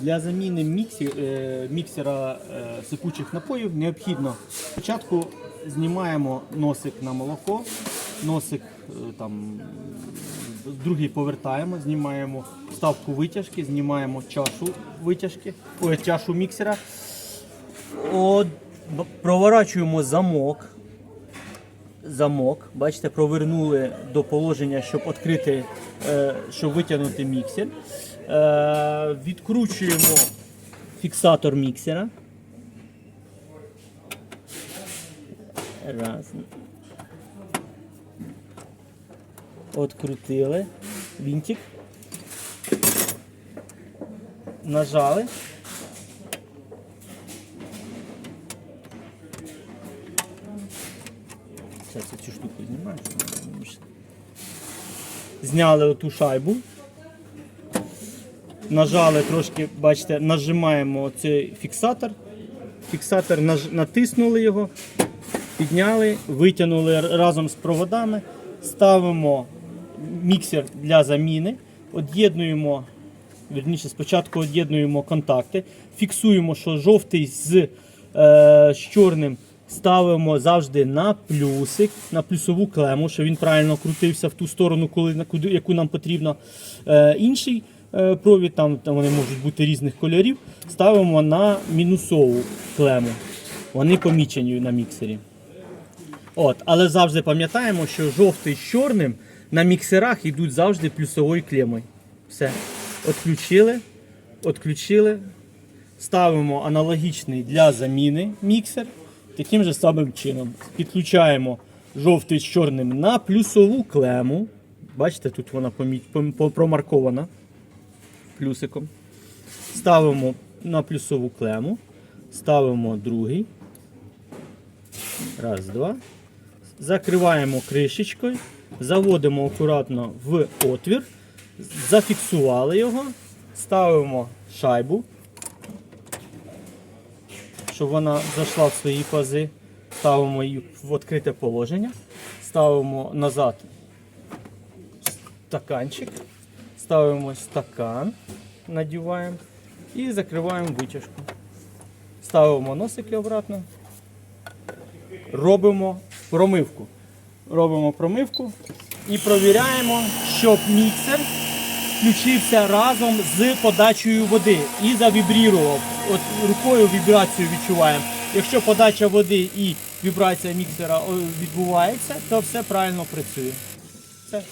Для заміни міксі, е, міксера е, сипучих напоїв необхідно спочатку знімаємо носик на молоко, носик е, там, другий повертаємо, знімаємо вставку витяжки, знімаємо чашу витяжки, ой, чашу міксера. От, проворачуємо замок. Замок, бачите, провернули до положення, щоб відкрити, е, щоб витягнути міксер. Е, відкручуємо фіксатор міксера. Раз. Открутили. Вінтик. Нажали. Зараз цю штуку знімаю. Зняли оту шайбу. Нажали трошки, бачите, нажимаємо цей фіксатор. Фіксатор натиснули його, підняли, витягнули разом з проводами, ставимо міксер для заміни, од'єднуємо, вірніше, спочатку од'єднуємо контакти, фіксуємо, що жовтий з, е, з чорним ставимо завжди на плюсик, на плюсову клему, щоб він правильно крутився в ту сторону, коли, яку нам потрібно. Е, інший е, провід, там, там вони можуть бути різних кольорів, ставимо на мінусову клему. Вони помічені на міксері. От, але завжди пам'ятаємо, що жовтий з чорним на міксерах йдуть завжди плюсовою клемою. Все. Отключили, отключили. Ставимо аналогічний для заміни міксер. Таким же самим чином. Підключаємо жовтий з чорним на плюсову клему. Бачите, тут вона промаркована плюсиком. Ставимо на плюсову клему. Ставимо другий. Раз, два. Закриваємо кришечкою, заводимо акуратно в отвір, зафіксували його, ставимо шайбу, щоб вона зайшла в свої пази, ставимо її в відкрите положення, ставимо назад стаканчик, ставимо стакан, надіваємо і закриваємо витяжку. Ставимо носики обратно робимо промивку. Робимо промивку і провіряємо, щоб міксер включився разом з подачею води і завібрірував. От рукою вібрацію відчуваємо. Якщо подача води і вібрація міксера відбувається, то все правильно працює. Все.